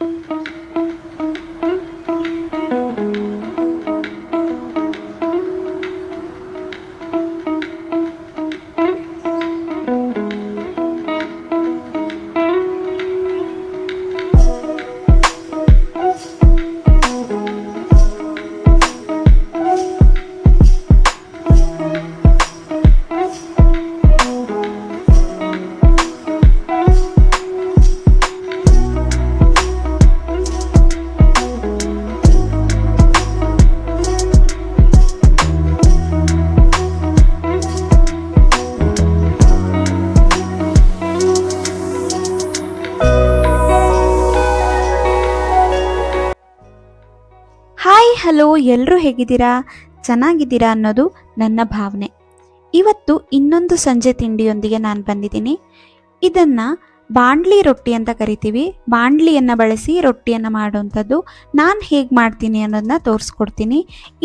嗯。ಹಲೋ ಎಲ್ಲರೂ ಹೇಗಿದ್ದೀರಾ? ಚೆನ್ನಾಗಿದ್ದೀರಾ ಅನ್ನೋದು ನನ್ನ ಭಾವನೆ. ಇವತ್ತು ಇನ್ನೊಂದು ಸಂಜೆ ತಿಂಡಿಯೊಂದಿಗೆ ನಾನು ಬಂದಿದ್ದೀನಿ. ಇದನ್ನು ಬಾಂಡ್ಲಿ ರೊಟ್ಟಿ ಅಂತ ಕರಿತೀವಿ. ಬಾಂಡ್ಲಿಯನ್ನು ಬಳಸಿ ರೊಟ್ಟಿಯನ್ನು ಮಾಡುವಂಥದ್ದು ನಾನು ಹೇಗೆ ಮಾಡ್ತೀನಿ ಅನ್ನೋದನ್ನ ತೋರಿಸ್ಕೊಡ್ತೀನಿ.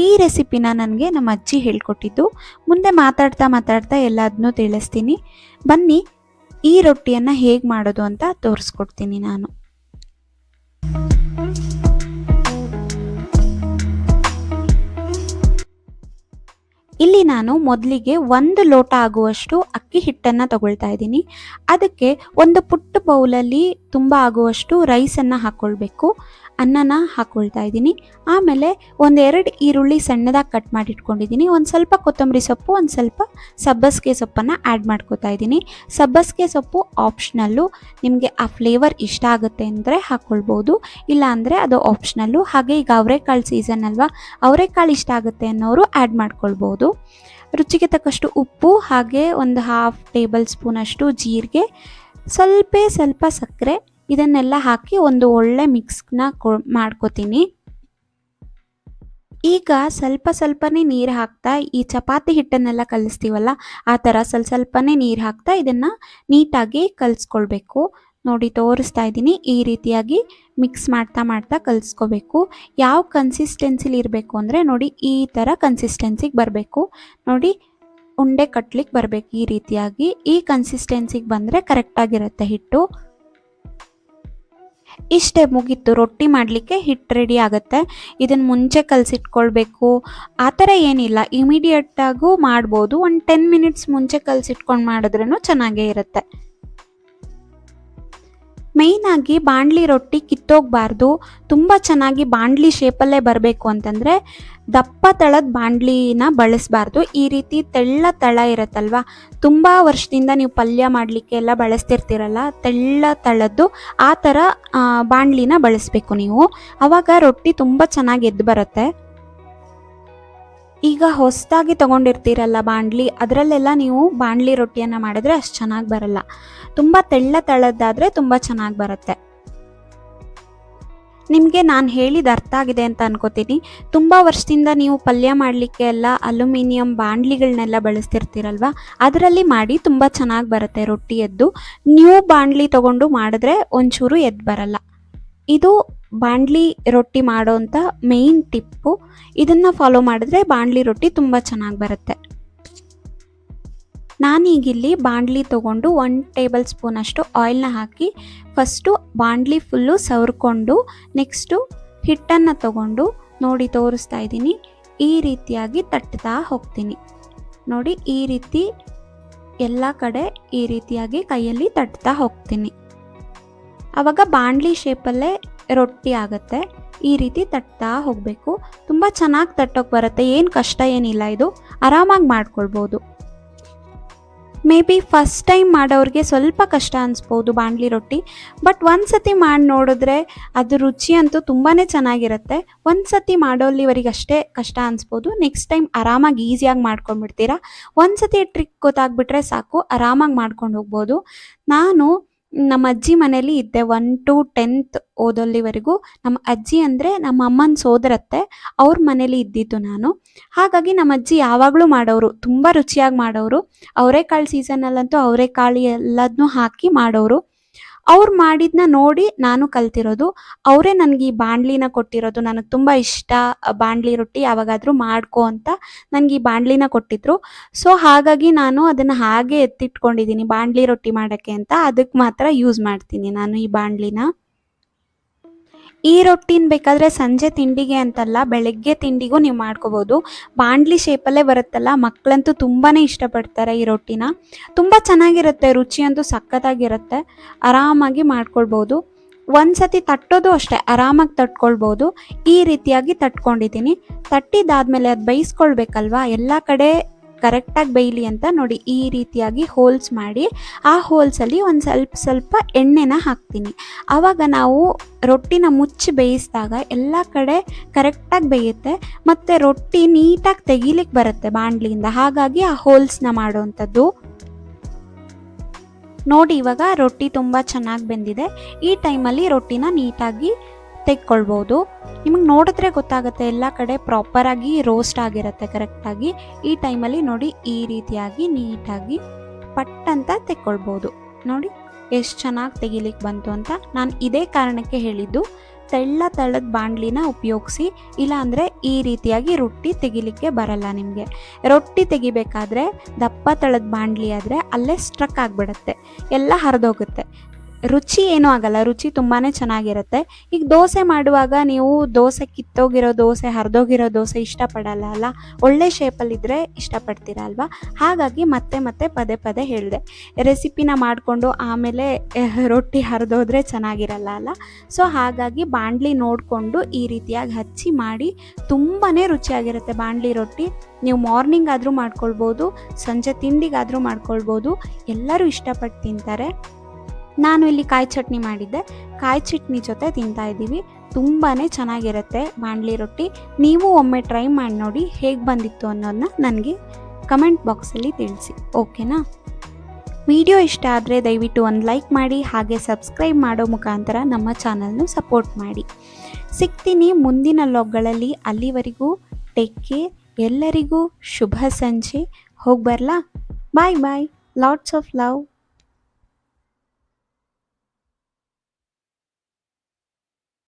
ಈ ರೆಸಿಪಿನ ನನಗೆ ನಮ್ಮ ಅಜ್ಜಿ ಹೇಳ್ಕೊಟ್ಟಿದ್ದು. ಮುಂದೆ ಮಾತಾಡ್ತಾ ಮಾತಾಡ್ತಾ ಎಲ್ಲದನ್ನೂ ತಿಳಿಸ್ತೀನಿ. ಬನ್ನಿ, ಈ ರೊಟ್ಟಿಯನ್ನು ಹೇಗೆ ಮಾಡೋದು ಅಂತ ತೋರಿಸ್ಕೊಡ್ತೀನಿ ನಾನು. ಇಲ್ಲಿ ನಾನು ಮೊದಲಿಗೆ ಒಂದು ಲೋಟ ಆಗುವಷ್ಟು ಅಕ್ಕಿ ಹಿಟ್ಟನ್ನು ತಗೊಳ್ತಾ ಇದ್ದೀನಿ. ಅದಕ್ಕೆ ಒಂದು ಪುಟ್ಟ ಬೌಲಲ್ಲಿ ತುಂಬ ಆಗುವಷ್ಟು ರೈಸನ್ನು ಹಾಕ್ಕೊಳ್ಬೇಕು ಅನ್ನನ ಹಾಕ್ಕೊಳ್ತಾ ಇದ್ದೀನಿ. ಆಮೇಲೆ ಒಂದೆರಡು ಈರುಳ್ಳಿ ಸಣ್ಣದಾಗಿ ಕಟ್ ಮಾಡಿಟ್ಕೊಂಡಿದ್ದೀನಿ. ಒಂದು ಸ್ವಲ್ಪ ಕೊತ್ತಂಬರಿ ಸೊಪ್ಪು, ಒಂದು ಸ್ವಲ್ಪ ಸಬ್ಬಸಿಗೆ ಸೊಪ್ಪನ್ನು ಆ್ಯಡ್ ಮಾಡ್ಕೋತಾ ಇದ್ದೀನಿ. ಸಬ್ಬಸಿಗೆ ಸೊಪ್ಪು ಆಪ್ಷನಲ್ಲು. ನಿಮಗೆ ಆ ಫ್ಲೇವರ್ ಇಷ್ಟ ಆಗುತ್ತೆ ಅಂದರೆ ಹಾಕ್ಕೊಳ್ಬೋದು ಇಲ್ಲ ಅಂದರೆ ಅದು ಆಪ್ಷನಲ್ಲು. ಹಾಗೆ ಈಗ ಅವರೆಕಾಳು ಸೀಸನ್ ಅಲ್ವಾ, ಅವರೆಕಾಳು ಇಷ್ಟ ಆಗುತ್ತೆ ಅನ್ನೋರು ಆ್ಯಡ್ ಮಾಡ್ಕೊಳ್ಬೋದು. ರುಚಿಗೆ ತಕ್ಕಷ್ಟು ಉಪ್ಪು, ಹಾಗೆ ಒಂದು ಹಾಫ್ ಟೇಬಲ್ ಸ್ಪೂನಷ್ಟು ಜೀರಿಗೆ. ಸ್ವಲ್ಪ ಸ್ವಲ್ಪ ಸಕ್ಕರೆ. ಇದನ್ನೆಲ್ಲ ಹಾಕಿ ಒಂದು ಒಳ್ಳೆ ಮಿಕ್ಸ್ನ ಮಾಡ್ಕೋತೀನಿ. ಈಗ ಸ್ವಲ್ಪ ಸ್ವಲ್ಪನೇ ನೀರು ಹಾಕ್ತಾ, ಈ ಚಪಾತಿ ಹಿಟ್ಟನ್ನೆಲ್ಲ ಕಲಿಸ್ತೀವಲ್ಲ, ಆ ಥರ ಸ್ವಲ್ಪ ಸ್ವಲ್ಪನೇ ನೀರು ಹಾಕ್ತಾ ಇದನ್ನು ನೀಟಾಗಿ ಕಲಿಸ್ಕೊಳ್ಬೇಕು. ನೋಡಿ, ತೋರಿಸ್ತಾ ಇದ್ದೀನಿ, ಈ ರೀತಿಯಾಗಿ ಮಿಕ್ಸ್ ಮಾಡ್ತಾ ಮಾಡ್ತಾ ಕಲಿಸ್ಕೋಬೇಕು. ಯಾವ ಕನ್ಸಿಸ್ಟೆನ್ಸಿಲಿ ಇರಬೇಕು ಅಂದರೆ, ನೋಡಿ, ಈ ಥರ ಕನ್ಸಿಸ್ಟೆನ್ಸಿಗೆ ಬರಬೇಕು. ನೋಡಿ, ಉಂಡೆ ಕಟ್ಲಿಕ್ಕೆ ಬರಬೇಕು ಈ ರೀತಿಯಾಗಿ. ಈ ಕನ್ಸಿಸ್ಟೆನ್ಸಿಗೆ ಬಂದರೆ ಕರೆಕ್ಟಾಗಿರುತ್ತೆ ಹಿಟ್ಟು. ಇಷ್ಟೇ ಮುಗೀತು. ರೊಟ್ಟಿ ಮಾಡಲಿಕ್ಕೆ ಹಿಟ್ಟು ರೆಡಿ ಆಗುತ್ತೆ. ಇದನ್ನು ಮುಂಚೆ ಕಲಸಿಟ್ಕೊಳ್ಬೇಕು. ಆ ಥರ ಏನಿಲ್ಲ. ಇಮಿಡಿಯೇಟಾಗೂ ಮಾಡ್ಬೋದು. ಒಂದು ಟೆನ್ ಮಿನಿಟ್ಸ್ ಮುಂಚೆ ಕಲಸಿಟ್ಕೊಂಡು ಮಾಡಿದ್ರೂ ಚೆನ್ನಾಗೇ ಇರುತ್ತೆ. ಮೇಯ್ನಾಗಿ ಬಾಣಲಿ ರೊಟ್ಟಿ ಕಿತ್ತೋಗಬಾರ್ದು, ತುಂಬ ಚೆನ್ನಾಗಿ ಬಾಣಲಿ ಶೇಪಲ್ಲೇ ಬರಬೇಕು ಅಂತಂದರೆ ದಪ್ಪ ತಳದ ಬಾಣಲಿನ ಬಳಸಬಾರ್ದು. ಈ ರೀತಿ ತೆಳ್ಳ ತಳ ಇರುತ್ತಲ್ವ? ತುಂಬ ವರ್ಷದಿಂದ ನೀವು ಪಲ್ಯ ಮಾಡಲಿಕ್ಕೆ ಎಲ್ಲ ಬಳಸ್ತಿರ್ತೀರಲ್ಲ, ತೆಳ್ಳ ತಳದ್ದು ಆ ಥರ ಬಾಣಲಿನ ಬಳಸಬೇಕು ನೀವು. ಆವಾಗ ರೊಟ್ಟಿ ತುಂಬ ಚೆನ್ನಾಗಿ ಎದ್ದು ಬರುತ್ತೆ. ಈಗ ಹೊಸದಾಗಿ ತೊಗೊಂಡಿರ್ತೀರಲ್ಲ ಬಾಂಡ್ಲಿ, ಅದರಲ್ಲೆಲ್ಲ ನೀವು ಬಾಂಡ್ಲಿ ರೊಟ್ಟಿಯನ್ನು ಮಾಡಿದ್ರೆ ಅಷ್ಟು ಚೆನ್ನಾಗಿ ಬರಲ್ಲ. ತುಂಬ ತೆಳ್ಳ ತಳದ್ದಾದರೆ ತುಂಬ ಚೆನ್ನಾಗಿ ಬರುತ್ತೆ. ನಿಮಗೆ ನಾನು ಹೇಳಿದ ಅರ್ಥ ಆಗಿದೆ ಅಂತ ಅನ್ಕೋತೀನಿ. ತುಂಬ ವರ್ಷದಿಂದ ನೀವು ಪಲ್ಯ ಮಾಡಲಿಕ್ಕೆ ಎಲ್ಲ ಅಲ್ಯೂಮಿನಿಯಂ ಬಾಂಡ್ಲಿಗಳನ್ನೆಲ್ಲ ಬಳಸ್ತಿರ್ತೀರಲ್ವ? ಅದರಲ್ಲಿ ಮಾಡಿ ತುಂಬ ಚೆನ್ನಾಗಿ ಬರುತ್ತೆ ರೊಟ್ಟಿ ಎದ್ದು. ನ್ಯೂ ಬಾಂಡ್ಲಿ ತೊಗೊಂಡು ಮಾಡಿದ್ರೆ ಒಂಚೂರು ಎದ್ದು ಬರಲ್ಲ. ಇದು ಬಾಣಲಿ ರೊಟ್ಟಿ ಮಾಡೋಂಥ ಮೇಯ್ನ್ ಟಿಪ್ಪು. ಇದನ್ನು ಫಾಲೋ ಮಾಡಿದ್ರೆ ಬಾಂಡ್ಲಿ ರೊಟ್ಟಿ ತುಂಬ ಚೆನ್ನಾಗಿ ಬರುತ್ತೆ. ನಾನೀಗಿಲ್ಲಿ ಬಾಂಡ್ಲಿ ತಗೊಂಡು ಒನ್ ಟೇಬಲ್ ಸ್ಪೂನಷ್ಟು ಆಯಿಲ್ನ ಹಾಕಿ ಫಸ್ಟು ಬಾಂಡ್ಲಿ ಫುಲ್ಲು ಸವರ್ಕೊಂಡು ನೆಕ್ಸ್ಟು ಹಿಟ್ಟನ್ನು ತಗೊಂಡು ನೋಡಿ ತೋರಿಸ್ತಾ ಇದ್ದೀನಿ. ಈ ರೀತಿಯಾಗಿ ತಟ್ತಾ ಹೋಗ್ತೀನಿ. ನೋಡಿ, ಈ ರೀತಿ ಎಲ್ಲ ಕಡೆ ಈ ರೀತಿಯಾಗಿ ಕೈಯಲ್ಲಿ ತಟ್ತಾ ಹೋಗ್ತೀನಿ. ಆವಾಗ ಬಾಂಡ್ಲಿ ಶೇಪಲ್ಲೇ ರೊಟ್ಟಿ ಆಗುತ್ತೆ. ಈ ರೀತಿ ತಟ್ತಾ ಹೋಗಬೇಕು. ತುಂಬ ಚೆನ್ನಾಗಿ ತಟ್ಟೋಕೆ ಬರುತ್ತೆ. ಏನು ಕಷ್ಟ ಏನಿಲ್ಲ ಇದು. ಆರಾಮಾಗಿ ಮಾಡ್ಕೊಳ್ಬೋದು. ಮೇ ಬಿ ಫಸ್ಟ್ ಟೈಮ್ ಮಾಡೋರಿಗೆ ಸ್ವಲ್ಪ ಕಷ್ಟ ಅನಿಸ್ಬೋದು ಬಾಣಲಿ ರೊಟ್ಟಿ. ಬಟ್ ಒಂದು ಸತಿ ಮಾಡಿ ನೋಡಿದ್ರೆ ಅದು ರುಚಿ ಅಂತೂ ತುಂಬಾ ಚೆನ್ನಾಗಿರುತ್ತೆ. ಒಂದು ಸತಿ ಮಾಡೋಲ್ಲಿವರಿಗೆ ಅಷ್ಟೇ ಕಷ್ಟ ಅನಿಸ್ಬೋದು. ನೆಕ್ಸ್ಟ್ ಟೈಮ್ ಆರಾಮಾಗಿ ಈಸಿಯಾಗಿ ಮಾಡ್ಕೊಂಡ್ಬಿಡ್ತೀರಾ? ಒಂದು ಸತಿ ಟ್ರಿಕ್ ಗೊತ್ತಾಗ್ಬಿಟ್ರೆ ಸಾಕು. ಆರಾಮಾಗಿ ಮಾಡ್ಕೊಂಡು ಹೋಗ್ಬೋದು. ನಾನು ನಮ್ಮ ಅಜ್ಜಿ ಮನೇಲಿ ಇದ್ದೆ ಒನ್ ಟು ಟೆಂತ್ ಓದೋಲ್ಲಿವರೆಗೂ. ನಮ್ಮ ಅಜ್ಜಿ ಅಂದರೆ ನಮ್ಮ ಅಮ್ಮನ ಸೋದರತ್ತೆ, ಅವ್ರ ಮನೇಲಿ ಇದ್ದಿದ್ದು ನಾನು. ಹಾಗಾಗಿ ನಮ್ಮ ಅಜ್ಜಿ ಯಾವಾಗಲೂ ಮಾಡೋರು ತುಂಬ ರುಚಿಯಾಗಿ ಮಾಡೋರು ಅವರೇಕಾಳು ಸೀಸನಲ್ಲಂತೂ ಅವರೇಕಾಳು ಎಲ್ಲದನ್ನೂ ಹಾಕಿ ಮಾಡೋರು ಅವ್ರು ಮಾಡಿದ್ನ ನೋಡಿ ನಾನು ಕಲ್ತಿರೋದು. ಅವರೇ ನನಗೆ ಈ ಬಾಂಡ್ಲಿನ ಕೊಟ್ಟಿರೋದು. ನನಗೆ ತುಂಬ ಇಷ್ಟ ಬಾಂಡ್ಲಿ ರೊಟ್ಟಿ ಯಾವಾಗಾದರೂ ಮಾಡ್ಕೊ ಅಂತ ನನಗೆ ಈ ಬಾಂಡ್ಲಿನ ಕೊಟ್ಟಿದ್ರು. ಸೊ ಹಾಗಾಗಿ ನಾನು ಅದನ್ನು ಹಾಗೆ ಎತ್ತಿಟ್ಕೊಂಡಿದ್ದೀನಿ ಬಾಂಡ್ಲಿ ರೊಟ್ಟಿ ಮಾಡೋಕ್ಕೆ ಅಂತ. ಅದಕ್ಕೆ ಮಾತ್ರ ಯೂಸ್ ಮಾಡ್ತೀನಿ ನಾನು ಈ ಬಾಣಲಿನ. ಈ ರೊಟ್ಟಿನ ಬೇಕಾದರೆ ಸಂಜೆ ತಿಂಡಿಗೆ ಅಂತಲ್ಲ, ಬೆಳಗ್ಗೆ ತಿಂಡಿಗೂ ನೀವು ಮಾಡ್ಕೋಬೋದು. ಬಾಂಡ್ಲಿ ಶೇಪಲ್ಲೇ ಬರುತ್ತಲ್ಲ ಮಕ್ಕಳಂತೂ ತುಂಬಾ ಇಷ್ಟಪಡ್ತಾರೆ ಈ ರೊಟ್ಟಿನ. ತುಂಬ ಚೆನ್ನಾಗಿರುತ್ತೆ, ರುಚಿಯಂತೂ ಸಖತ್ತಾಗಿರುತ್ತೆ. ಆರಾಮಾಗಿ ಮಾಡ್ಕೊಳ್ಬೋದು. ಒಂದು ಸತಿ ತಟ್ಟೋದು ಅಷ್ಟೇ, ಆರಾಮಾಗಿ ತಟ್ಕೊಳ್ಬೋದು. ಈ ರೀತಿಯಾಗಿ ತಟ್ಕೊಂಡಿದ್ದೀನಿ. ತಟ್ಟಿದಾದ್ಮೇಲೆ ಅದು ಬೇಯಿಸ್ಕೊಳ್ಬೇಕಲ್ವಾ? ಎಲ್ಲ ಕಡೆ ಕರೆಕ್ಟಾಗಿ ಬೇಯಲಿ ಅಂತ ನೋಡಿ ಈ ರೀತಿಯಾಗಿ ಹೋಲ್ಸ್ ಮಾಡಿ, ಆ ಹೋಲ್ಸಲ್ಲಿ ಒಂದು ಸ್ವಲ್ಪ ಸ್ವಲ್ಪ ಎಣ್ಣೆನ ಹಾಕ್ತೀನಿ. ಆವಾಗ ನಾವು ರೊಟ್ಟಿನ ಮುಚ್ಚಿ ಬೇಯಿಸಿದಾಗ ಎಲ್ಲ ಕಡೆ ಕರೆಕ್ಟಾಗಿ ಬೇಯುತ್ತೆ, ಮತ್ತು ರೊಟ್ಟಿ ನೀಟಾಗಿ ತೆಗಿಲಿಕ್ಕೆ ಬರುತ್ತೆ ಬಾಣಲಿಯಿಂದ ಹಾಗಾಗಿ ಆ ಹೋಲ್ಸ್ನ ಮಾಡುವಂಥದ್ದು. ನೋಡಿ ಇವಾಗ ರೊಟ್ಟಿ ತುಂಬ ಚೆನ್ನಾಗಿ ಬೆಂದಿದೆ. ಈ ಟೈಮಲ್ಲಿ ರೊಟ್ಟಿನ ನೀಟಾಗಿ ತೆಕ್ಕೊಳ್ಬೋದು. ನಿಮಗೆ ನೋಡಿದ್ರೆ ಗೊತ್ತಾಗುತ್ತೆ ಎಲ್ಲ ಕಡೆ ಪ್ರಾಪರಾಗಿ ರೋಸ್ಟ್ ಆಗಿರುತ್ತೆ ಕರೆಕ್ಟಾಗಿ ಈ ಟೈಮಲ್ಲಿ ನೋಡಿ ಈ ರೀತಿಯಾಗಿ ನೀಟಾಗಿ ಪಟ್ ಅಂತ ತೆಕ್ಕೊಳ್ಬೋದು. ನೋಡಿ ಎಷ್ಟು ಚೆನ್ನಾಗಿ ತೆಗಿಲಿಕ್ಕೆ ಬಂತು ಅಂತ ನಾನು ಇದೇ ಕಾರಣಕ್ಕೆ ಹೇಳಿದ್ದು. ತೆಳ್ಳ ತಳ್ಳದ ಬಾಣಲಿನ ಉಪಯೋಗಿಸಿ, ಇಲ್ಲಾಂದರೆ ಈ ರೀತಿಯಾಗಿ ರೊಟ್ಟಿ ತೆಗಿಲಿಕ್ಕೆ ಬರಲ್ಲ ನಿಮಗೆ. ರೊಟ್ಟಿ ತೆಗಿಬೇಕಾದ್ರೆ ದಪ್ಪ ತಳದ ಬಾಣಲಿ ಆದರೆ ಅಲ್ಲೇ ಸ್ಟ್ರಕ್ ಆಗಿಬಿಡುತ್ತೆ. ಎಲ್ಲ ಹರಿದೋಗುತ್ತೆ. ರುಚಿ ಏನೂ ಆಗಲ್ಲ, ರುಚಿ ತುಂಬಾ ಚೆನ್ನಾಗಿರುತ್ತೆ. ಈಗ ದೋಸೆ ಮಾಡುವಾಗ ನೀವು ದೋಸೆ ಕಿತ್ತೋಗಿರೋ ದೋಸೆ, ಹರಿದೋಗಿರೋ ದೋಸೆ ಇಷ್ಟಪಡಲ್ಲ ಅಲ್ಲ? ಒಳ್ಳೆ ಶೇಪಲ್ಲಿದ್ದರೆ ಇಷ್ಟಪಡ್ತೀರ ಅಲ್ವಾ? ಹಾಗಾಗಿ ಮತ್ತೆ ಮತ್ತೆ ಪದೇ ಪದೇ ಹೇಳಿದೆ. ರೆಸಿಪಿನ ಮಾಡಿಕೊಂಡು ಆಮೇಲೆ ರೊಟ್ಟಿ ಹರಿದೋದ್ರೆ ಚೆನ್ನಾಗಿರಲ್ಲ ಅಲ್ಲ? ಸೊ ಹಾಗಾಗಿ ಬಾಣಲಿ ನೋಡಿಕೊಂಡು ಈ ರೀತಿಯಾಗಿ ಹಚ್ಚಿ ಮಾಡಿ ತುಂಬಾ ರುಚಿಯಾಗಿರುತ್ತೆ ಬಾಣಲಿ ರೊಟ್ಟಿ. ನೀವು ಮಾರ್ನಿಂಗ್ ಆದರೂ ಮಾಡ್ಕೊಳ್ಬೋದು, ಸಂಜೆ ತಿಂಡಿಗಾದರೂ ಮಾಡ್ಕೊಳ್ಬೋದು. ಎಲ್ಲರೂ ಇಷ್ಟಪಟ್ಟು ತಿಂತಾರೆ. ನಾನು ಇಲ್ಲಿ ಕಾಯಿ ಚಟ್ನಿ ಮಾಡಿದ್ದೆ. ಕಾಯಿ ಚಟ್ನಿ ಜೊತೆ ತಿಂತಾ ಇದ್ದೀವಿ. ತುಂಬಾ ಚೆನ್ನಾಗಿರುತ್ತೆ ಬಾಣಲಿ ರೊಟ್ಟಿ. ನೀವು ಒಮ್ಮೆ ಟ್ರೈ ಮಾಡಿ ನೋಡಿ ಹೇಗೆ ಬಂದಿತ್ತು ಅನ್ನೋದನ್ನ ನನಗೆ ಕಮೆಂಟ್ ಬಾಕ್ಸಲ್ಲಿ ತಿಳಿಸಿ. ಓಕೆನಾ? ವಿಡಿಯೋ ಇಷ್ಟ ಆದರೆ ದಯವಿಟ್ಟು ಒಂದು ಲೈಕ್ ಮಾಡಿ, ಹಾಗೆ ಸಬ್ಸ್ಕ್ರೈಬ್ ಮಾಡೋ ಮುಖಾಂತರ ನಮ್ಮ ಚಾನಲ್ನು ಸಪೋರ್ಟ್ ಮಾಡಿ. ಸಿಗ್ತೀನಿ ಮುಂದಿನ ಲಾಗ್ಗಳಲ್ಲಿ ಅಲ್ಲಿವರೆಗೂ ಟೇಕ್ ಕೇರ್. ಎಲ್ಲರಿಗೂ ಶುಭ ಸಂಜೆ. ಹೋಗಿ ಬರಲಾ? Bye bye. Lots of love.